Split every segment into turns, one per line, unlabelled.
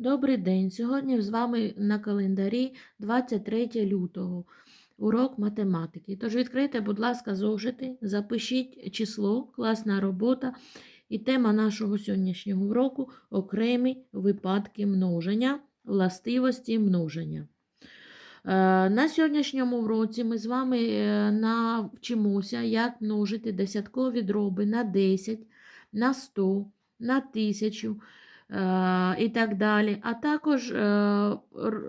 Добрий день! Сьогодні з вами на календарі 23 лютого, урок математики. Тож відкрийте, будь ласка, зошити, запишіть число, класна робота і тема нашого сьогоднішнього уроку окремі випадки множення, властивості множення. Е, На сьогоднішньому уроці ми з вами е, навчимося, як множити десяткові дроби на 10, на 100, на 1000 е, і так далі. А також е,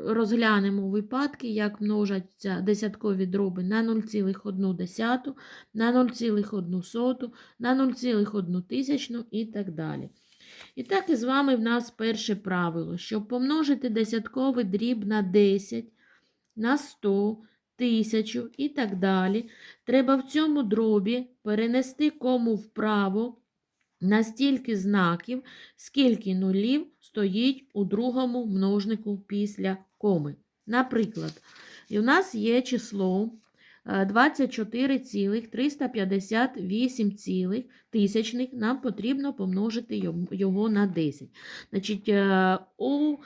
розглянемо випадки, як множаться десяткові дроби на 0,1, на 0,1, на 0,1 тисячну і так далі. І так і з вами в нас перше правило. Щоб помножити десятковий дріб на 10, на 100, 1000 і так далі, треба в цьому дробі перенести кому вправо на стільки знаків, скільки нулів стоїть у другому множнику після коми. Наприклад, і у нас є число е, 24,358 тисячних, нам потрібно помножити його на 10. Значить, е, у,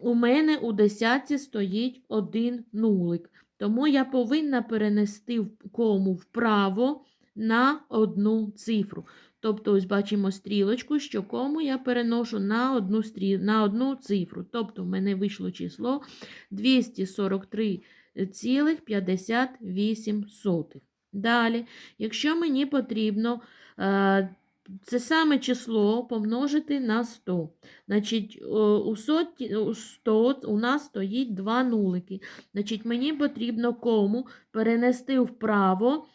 у мене у десятці стоїть один нулик, тому я повинна перенести кому вправо на одну цифру. Тобто, ось бачимо стрілочку, що кому я переношу на одну, стрі... на одну цифру. Тобто, в мене вийшло число 243,58. Далі, якщо мені потрібно е, це саме число помножити на 100. Значить, у, соті, у 100 у нас стоїть два нулики. Значить, мені потрібно кому перенести вправо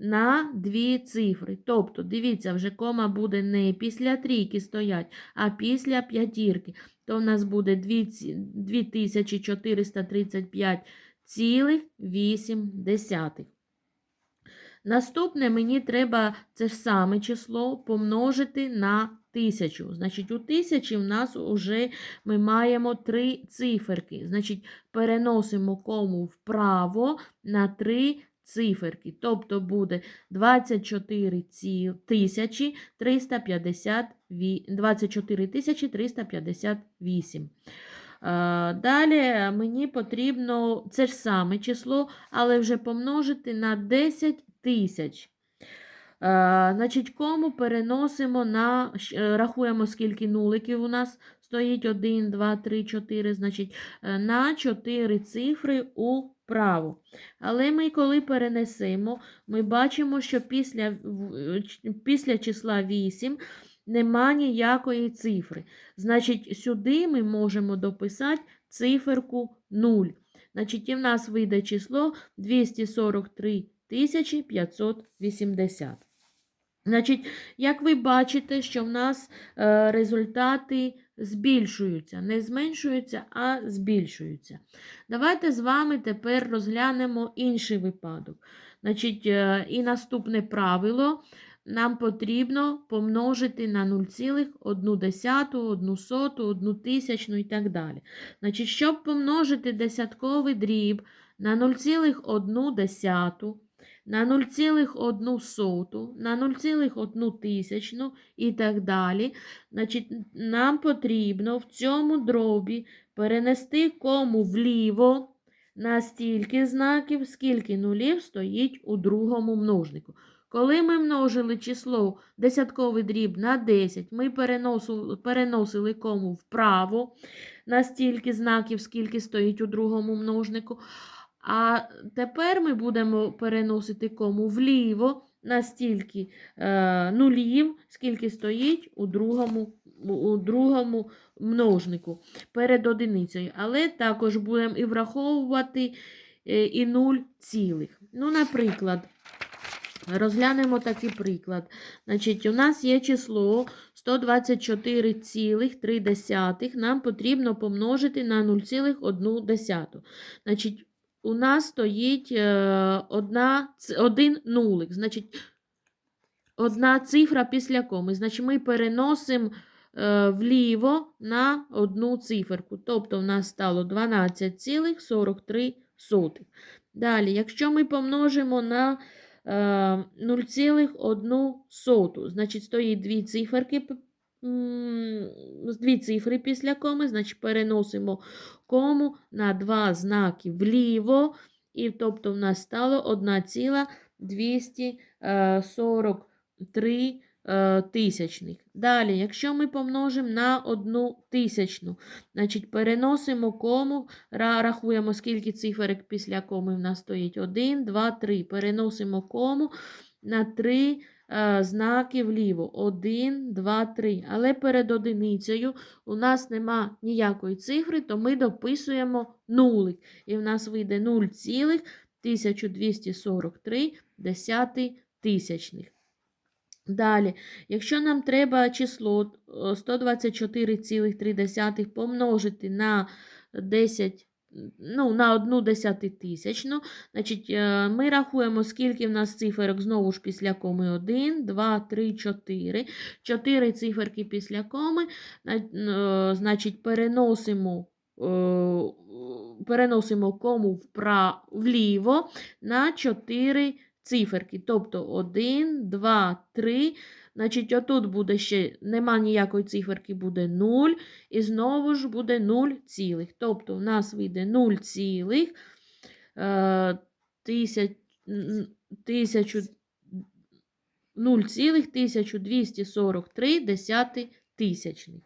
на дві цифри. Тобто, дивіться, вже кома буде не після трійки стоять, а після п'ятірки. То в нас буде 2435,8. Наступне мені треба це ж саме число помножити на тисячу. Значить, у тисячі в нас вже ми маємо три циферки. Значить, переносимо кому вправо на три циферки. Тобто буде 24 тисячі 350 ві- 24 358. Е, Далі мені потрібно це ж саме число, але вже помножити на 10 тисяч. Е, Значить, кому переносимо на, е, рахуємо, скільки нуликів у нас стоїть 1, 2, 3, 4, значить, на 4 цифри управо. Але ми, коли перенесемо, ми бачимо, що після, після числа 8 нема ніякої цифри. Значить, сюди ми можемо дописати циферку 0. Значить, і в нас вийде число 243 580. Значить, як ви бачите, що в нас е, результати збільшуються, не зменшуються, а збільшуються. Давайте з вами тепер розглянемо інший випадок. Значить, е, і наступне правило нам потрібно помножити на 0,1, 1 соту, 1 тисячну і так далі. Значить, щоб помножити десятковий дріб на 0,1, на 0,1 соту, на 0,1 тисячну і так далі. Значить, нам потрібно в цьому дробі перенести кому вліво на стільки знаків, скільки нулів стоїть у другому множнику. Коли ми множили число десятковий дріб на 10, ми переносили, переносили кому вправо на стільки знаків, скільки стоїть у другому множнику. А тепер ми будемо переносити кому вліво на стільки е, нулів, скільки стоїть у другому, у другому множнику перед одиницею. Але також будемо і враховувати е, і 0 цілих. Ну, наприклад, розглянемо такий приклад. Значить, у нас є число 124,3. Нам потрібно помножити на 0,1. Значить, у нас стоїть е, одна, один нулик. Значить, одна цифра після коми. Значить, ми переносимо е, вліво на одну циферку. Тобто, в нас стало 12,43. Далі, якщо ми помножимо на е, 0,1, значить, стоїть дві циферки дві цифри після коми, значить переносимо кому на два знаки вліво, і тобто в нас стало 1,243 е, тисячних. Далі, якщо ми помножимо на одну тисячну, значить переносимо кому, рахуємо, скільки циферок після коми в нас стоїть. 1, 2, 3. Переносимо кому на 3 е, знаки вліво. 1, 2, 3. Але перед одиницею у нас нема ніякої цифри, то ми дописуємо нулик. І в нас вийде 0,1243 десяти тисячних. Далі, якщо нам треба число е, 124,3 помножити на 10, ну, на 1 десятитисячну, значить, е, ми рахуємо, скільки в нас циферок знову ж після коми 1, 2, 3, 4. 4 циферки після коми, е, значить, переносимо, е, переносимо кому впра- вліво на 4 циферки. Тобто 1, 2, 3. Значить, отут буде ще, нема ніякої циферки, буде 0. І знову ж буде 0 цілих. Тобто у нас вийде 0 цілих е, тисяч, 0,1243 десяти тисячних.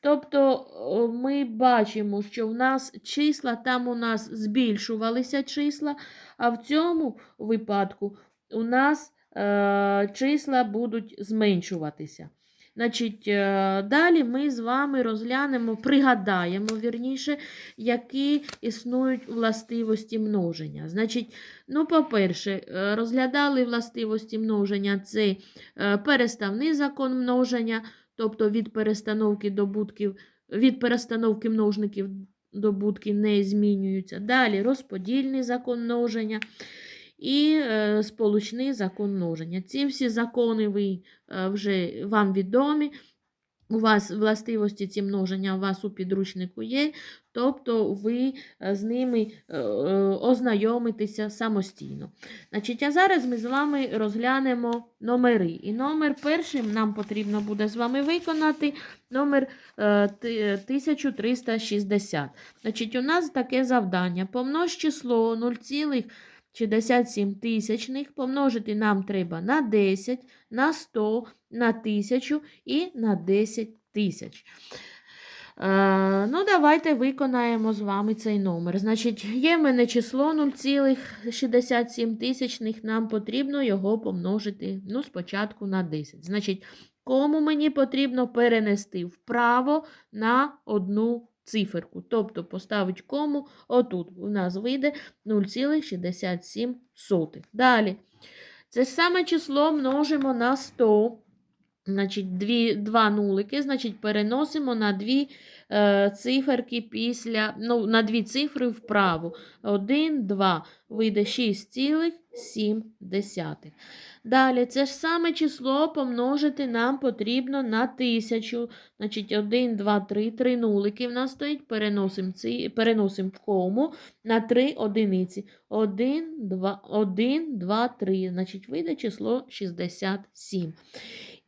Тобто ми бачимо, що в нас числа, там у нас збільшувалися числа, а в цьому випадку у нас е, числа будуть зменшуватися. Значить, е, далі ми з вами розглянемо, пригадаємо, вірніше, які існують властивості множення. Значить, ну, по-перше, е, розглядали властивості множення це е, переставний закон множення, тобто від перестановки добутків, від перестановки множників добутки не змінюються. Далі розподільний закон множення і е, сполучний закон множення. Ці всі закони ви, е, вже вам відомі. У вас властивості ці множення у вас у підручнику є, тобто ви е, з ними ознайомитеся самостійно. Значить, а зараз ми з вами розглянемо номери. І номер першим нам потрібно буде з вами виконати номер е, 1360. Значить, у нас таке завдання. Помнож число 0,67 тисячних, помножити нам треба на 10, на 100, на 1000 і на 10 тисяч. Е, ну, давайте виконаємо з вами цей номер. Значить, є в мене число 0,67 тисячних, нам потрібно його помножити ну, спочатку на 10. Значить, кому мені потрібно перенести вправо на одну циферку. Тобто поставить кому отут. У нас вийде 0,67. Далі. Це саме число множимо на 100. Значить, дві, два нулики, значить, переносимо на дві е, циферки після, ну, на дві цифри вправо. 1, 2. Вийде 6,7. Далі, це ж саме число помножити нам потрібно на 1000. Значить, 1, 2, 3, 3 нулики в нас стоїть, переносимо, ці, переносимо в кому на 3 одиниці. 1, 2, 1, 2, 3. Значить, вийде число 67.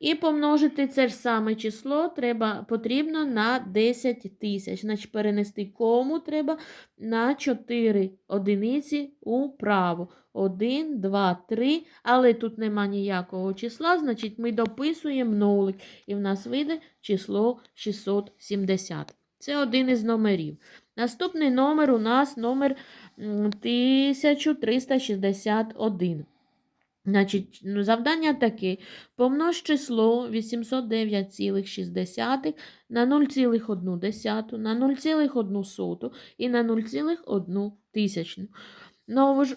І помножити це ж саме число треба, потрібно на 10 тисяч. Значить, перенести кому треба на 4 одиниці управо. 1, 2, 3. Але тут нема ніякого числа, значить ми дописуємо нолик. І в нас вийде число 670. Це один із номерів. Наступний номер у нас номер 1361. Значить, ну, завдання таке. Помнож число 809,6 на 0,1 на 0,1 і на 0,1 тисячну. Знову ж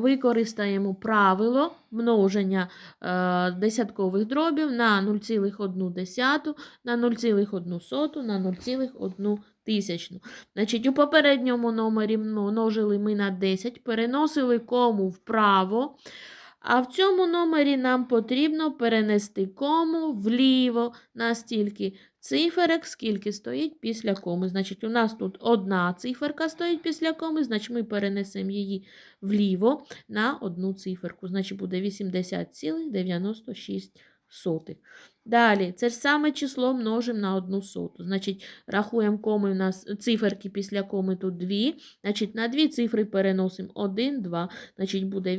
використаємо правило множення е, десяткових дробів на 0,1 на 0,1 на 0,1 тисячну. Значить, у попередньому номері множили ми на 10, переносили кому вправо. А в цьому номері нам потрібно перенести кому вліво на стільки циферок, скільки стоїть після коми. Значить, у нас тут одна циферка стоїть після коми, значить ми перенесемо її вліво на одну циферку. Значить, буде 80,96. сотих. Далі, це ж саме число множимо на 1 соту. Значить, рахуємо коми у нас циферки після коми тут 2. Значить, на дві цифри переносимо 1, 2. Значить, буде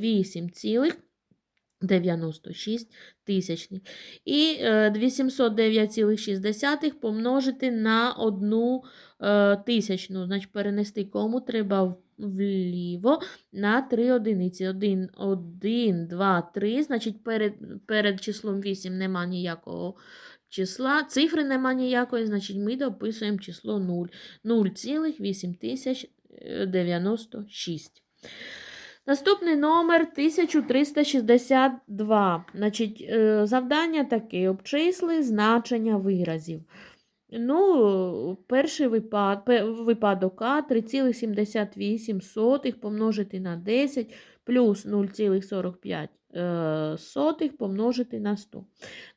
8,96 тисячних. І е, 209,6 помножити на 1 е, тисячну. Значить, перенести кому треба вліво на 3 одиниці. 1, 1, 2, 3. Значить, перед, перед числом 8 нема ніякого числа. Цифри нема ніякої, значить, ми дописуємо число 0. 0,8096. Наступний номер 1362. Значить, е, завдання таке: обчисли значення виразів. Ну, перший випад, випадок А 3,78 помножити на 10 плюс 0,45 е, помножити на 100.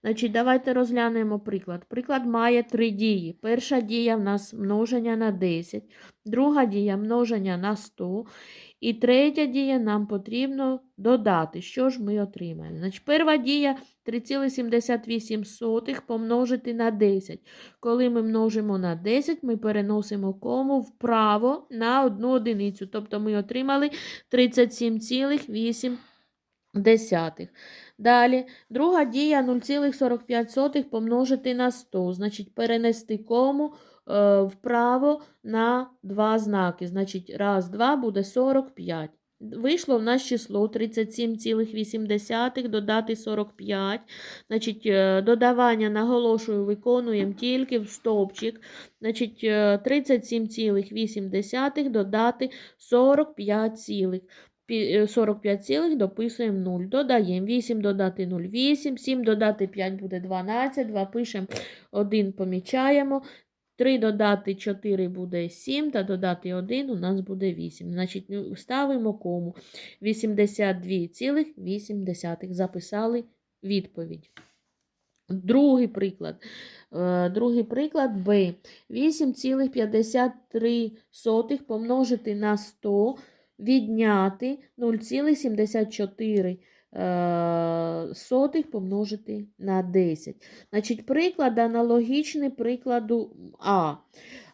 Значить, давайте розглянемо приклад. Приклад має три дії. Перша дія в нас множення на 10, друга дія множення на 100, і третя дія нам потрібно додати. Що ж ми отримаємо? Значить, перша дія 3,78 помножити на 10. Коли ми множимо на 10, ми переносимо кому вправо на одну одиницю. Тобто ми отримали 37,8. Десятих. Далі, друга дія 0,45 помножити на 100. Значить, перенести кому вправо на два знаки. Значить, раз, два буде 45. Вийшло в нас число 37,8 додати 45. Значить, е, додавання, наголошую, виконуємо тільки в стовпчик. Значить, е, 37,8 додати 45 цілих. Е, 45 цілих дописуємо 0. Додаємо 8 додати 0, 8, 7 додати 5 буде 12, 2 пишемо, 1 помічаємо, 3 додати 4 буде 7, та додати 1 у нас буде 8. Значить, ну, ставимо кому 82,8. Записали відповідь. Другий приклад. Е, Другий приклад Б. 8,53 помножити на 100, відняти 0,74 е, сотих помножити на 10. Значить, приклад аналогічний прикладу А.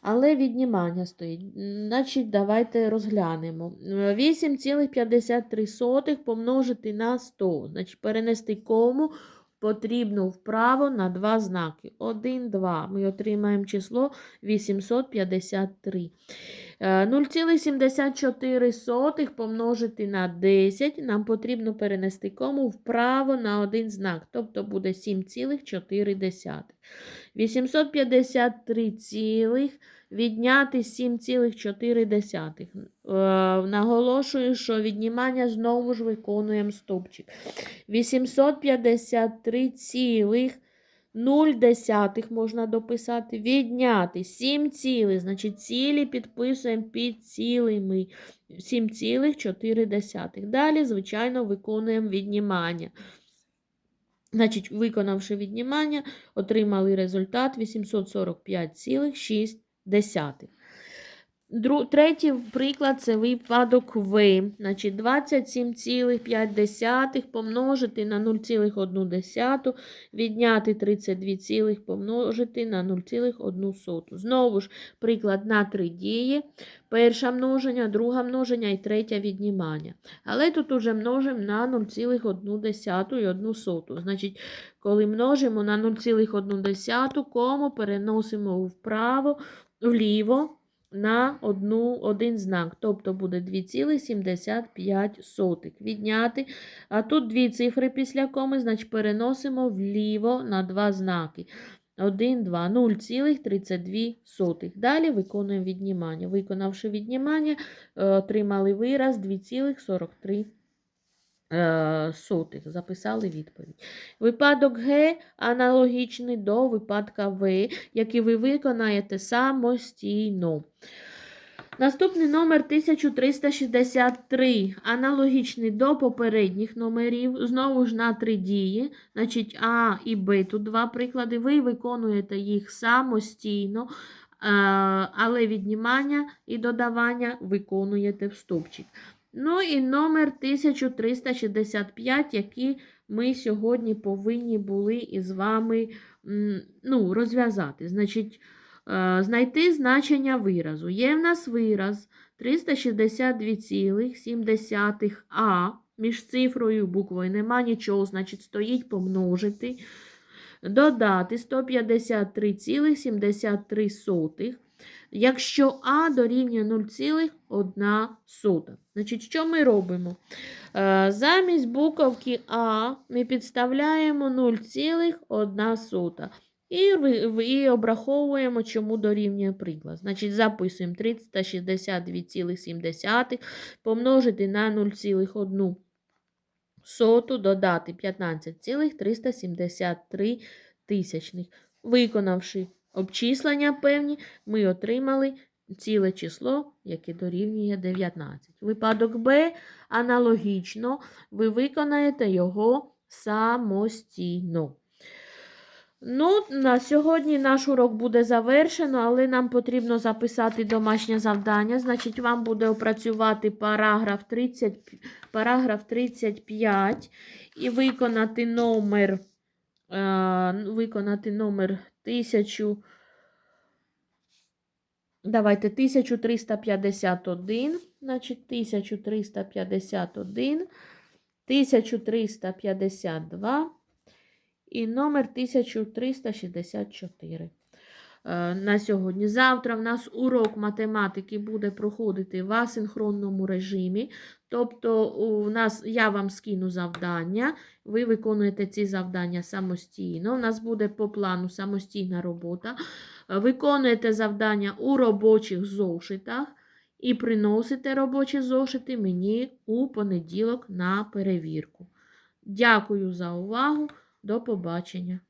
Але віднімання стоїть. Значить, давайте розглянемо. Е, 8,53 помножити на 100. Значить, перенести кому потрібно вправо на два знаки. 1, 2. Ми отримаємо число 853. Е, 0,74 помножити на 10. Нам потрібно перенести кому вправо на один знак. Тобто буде 7,4. 853 цілих відняти 7,4. Е, Наголошую, що віднімання знову ж виконуємо стовпчик. 853 цілих 0 десятих можна дописати, відняти 7 цілих, значить цілі підписуємо під цілими 7,4. Далі, звичайно, виконуємо віднімання. Значить, виконавши віднімання, отримали результат 845,6. Дру, третій приклад це випадок В. Значить, 27,5 помножити на 0,1, відняти 32, помножити на 0,1. Знову ж, приклад на три дії. Перше множення, друге множення і третє віднімання. Але тут уже множимо на 0,1 і 1 соту. Значить, коли множимо на 0,1, кому переносимо вправо, вліво на одну, один знак, тобто буде 2,75 відняти. А тут дві цифри після коми, значить переносимо вліво на два знаки. 1, 2, 0,32. Далі виконуємо віднімання. Виконавши віднімання, е, отримали вираз 2,43 е, сотих. Записали відповідь. Випадок Г аналогічний до випадка В, який ви виконаєте самостійно. Наступний номер 1363, аналогічний до попередніх номерів, знову ж на три дії, значить А і Б, тут два приклади, ви виконуєте їх самостійно, е, але віднімання і додавання виконуєте в стовпчик. Ну і номер 1365, який ми сьогодні повинні були із вами ну, розв'язати. Значить, е, знайти значення виразу. Є в нас вираз 362,7 А. Між цифрою і буквою нема нічого, значить, стоїть помножити. Додати 153,73. Якщо А дорівнює 0,1. Значить, що ми робимо? Е, Замість буковки А ми підставляємо 0,1. І, і обраховуємо, чому дорівнює приклад. Значить, записуємо 362,7 помножити на 0,1 соту, додати 15,373 тисячних. Виконавши обчислення певні, ми отримали ціле число, яке дорівнює 19. Випадок Б аналогічно, ви виконаєте його самостійно. Ну, на сьогодні наш урок буде завершено, але нам потрібно записати домашнє завдання. Значить, вам буде опрацювати параграф 30, параграф 35 і виконати номер, е, виконати номер 1000. Давайте 1351, значить 1351, 1352 і номер 1364. Е, На сьогодні. Завтра в нас урок математики буде проходити в асинхронному режимі. Тобто, у нас я вам скину завдання, ви виконуєте ці завдання самостійно. У нас буде по плану самостійна робота. Виконуєте завдання у робочих зошитах і приносите робочі зошити мені у понеділок на перевірку. Дякую за увагу. До побачення.